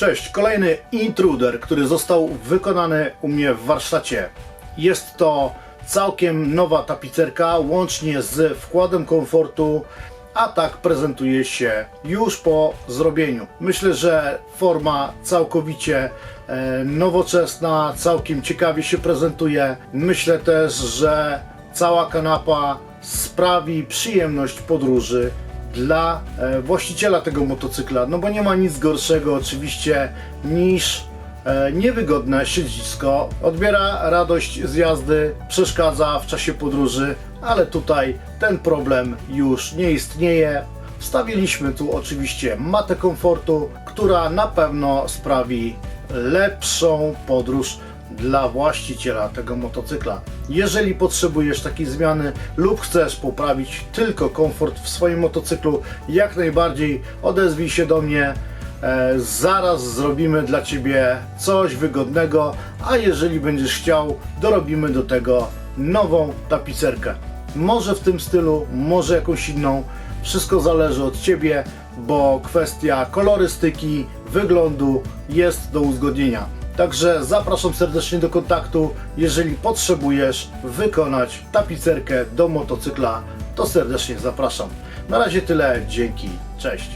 Cześć, kolejny intruder, który został wykonany u mnie w warsztacie. Jest to całkiem nowa tapicerka, łącznie z wkładem komfortu, a tak prezentuje się już po zrobieniu. Myślę, że forma całkowicie e, nowoczesna, całkiem ciekawie się prezentuje. Myślę też, że cała kanapa sprawi przyjemność podróży dla e, właściciela tego motocykla, no bo nie ma nic gorszego oczywiście niż e, niewygodne siedzisko. Odbiera radość z jazdy, przeszkadza w czasie podróży, ale tutaj ten problem już nie istnieje. Wstawiliśmy tu oczywiście matę komfortu, która na pewno sprawi lepszą podróż dla właściciela tego motocykla. Jeżeli potrzebujesz takiej zmiany lub chcesz poprawić tylko komfort w swoim motocyklu, jak najbardziej odezwij się do mnie. E, zaraz zrobimy dla Ciebie coś wygodnego, a jeżeli będziesz chciał, dorobimy do tego nową tapicerkę. Może w tym stylu, może jakąś inną. Wszystko zależy od Ciebie, bo kwestia kolorystyki, wyglądu jest do uzgodnienia. Także zapraszam serdecznie do kontaktu. Jeżeli potrzebujesz wykonać tapicerkę do motocykla, to serdecznie zapraszam. Na razie tyle, dzięki, cześć.